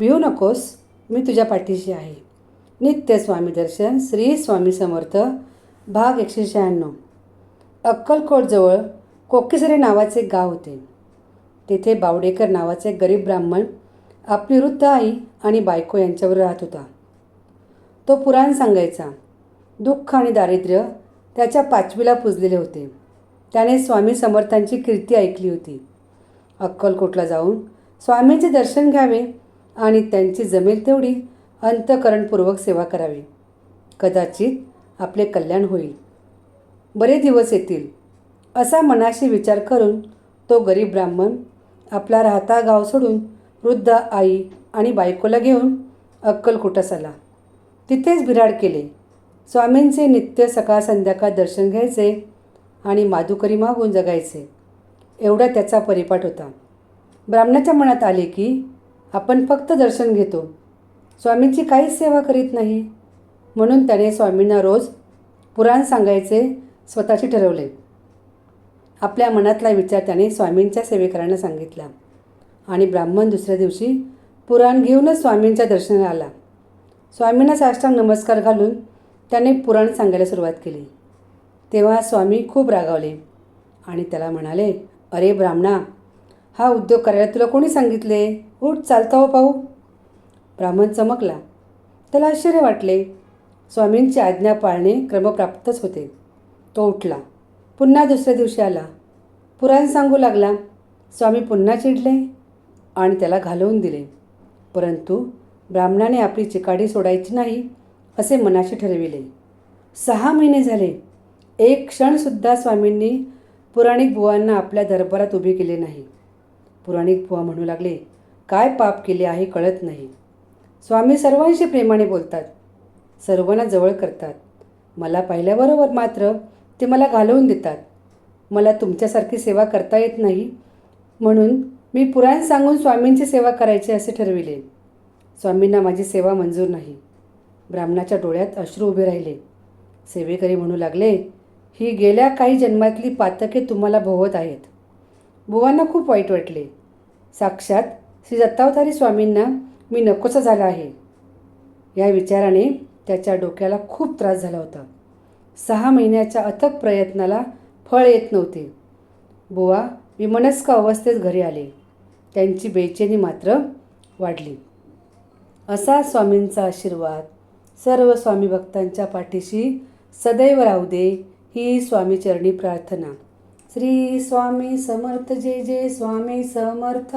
भिवू नकोस मी तुझ्या पाठीशी आहे. नित्य स्वामी दर्शन श्री स्वामी समर्थ भाग एकशे शहाण्णव. अक्कलकोटजवळ कोकेसरे नावाचे गाव होते. तेथे बावडेकर नावाचे गरीब ब्राह्मण आपली वृद्ध आई आणि बायको यांच्यावर राहत होता. तो पुराण सांगायचा. दुःख आणि दारिद्र्य त्याच्या पाचवीला पुजलेले होते. त्याने स्वामी समर्थांची कीर्ती ऐकली होती. अक्कलकोटला जाऊन स्वामींचे दर्शन घ्यावे आणि त्यांची जमेल तेवढी अंतकरणपूर्वक सेवा करावी. कदाचित आपले कल्याण होईल. बरे दिवस येतील. असा मनाशी विचार करून तो गरीब ब्राह्मण आपला राहता गाव सोडून वृद्ध आई आणि बायकोला घेऊन अक्कलकोटास आला. तिथेच बिराड केले. स्वामींचे नित्य सकाळ संध्याकाळ दर्शन घ्यायचे आणि माधुकरी मागून जगायचे. एवढा त्याचा परिपाठ होता. ब्राह्मणाच्या मनात आले की आपण फक्त दर्शन घेतो. स्वामींची काहीच सेवा करीत नाही. म्हणून त्याने स्वामींना रोज पुराण सांगायचे स्वतःची ठरवले. आपल्या मनातला विचार त्याने स्वामींच्या सेवेकरांना सांगितला. आणि ब्राह्मण दुसऱ्या दिवशी पुराण घेऊनच स्वामींच्या दर्शनाला आला. स्वामींना साष्टांग नमस्कार घालून त्याने पुराण सांगायला सुरुवात केली. तेव्हा स्वामी खूप रागावले आणि त्याला म्हणाले अरे ब्राह्मणा हा उद्योग करायला तुला कोणी सांगितले? उठ चालता हो पाहू. ब्राह्मण चमकला. त्याला आश्चर्य वाटले. स्वामींची आज्ञा पाळणे क्रमप्राप्तच होते. तो उठला. पुन्हा दुसऱ्या दिवशी आला. पुराण सांगू लागला. स्वामी पुन्हा चिडले आणि त्याला घालवून दिले. परंतु ब्राह्मणाने आपली चिकाडी सोडायची नाही असे मनाशी ठरविले. सहा महिने झाले. एक क्षणसुद्धा स्वामींनी पुराणिक बुवांना आपल्या दरबारात उभे केले नाही. पुराणिक बुवा म्हणू लागले काय पाप केले आहे कळत नाही. स्वामी सर्वांशी प्रेमाने बोलतात. सर्वांना जवळ करतात. मला पाहिल्याबरोबर मात्र ते मला घालवून देतात. मला तुमच्यासारखी सेवा करता येत नाही. म्हणून मी पुराण सांगून स्वामींची सेवा करायची असे ठरविले. स्वामींना माझी सेवा मंजूर नाही. ब्राह्मणाच्या डोळ्यात अश्रू उभे राहिले. सेवेकरी म्हणू लागले ही गेल्या काही जन्मातली पातके तुम्हाला भोवत आहेत. बुवांना खूप वाईट वाटले. साक्षात श्री दत्तावतारी स्वामींना मी नकोसा झाला आहे. या विचाराने त्याच्या डोक्याला खूप त्रास झाला होता. सहा महिन्याच्या अथक प्रयत्नाला फळ येत नव्हते. बुवा विमनस्क अवस्थेत घरी आले. त्यांची बेचैनी मात्र वाढली. असा स्वामींचा आशीर्वाद सर्व स्वामी भक्तांच्या पाठीशी सदैव राहू दे ही स्वामीचरणी प्रार्थना. श्री स्वामी समर्थ जे जे स्वामी समर्थ.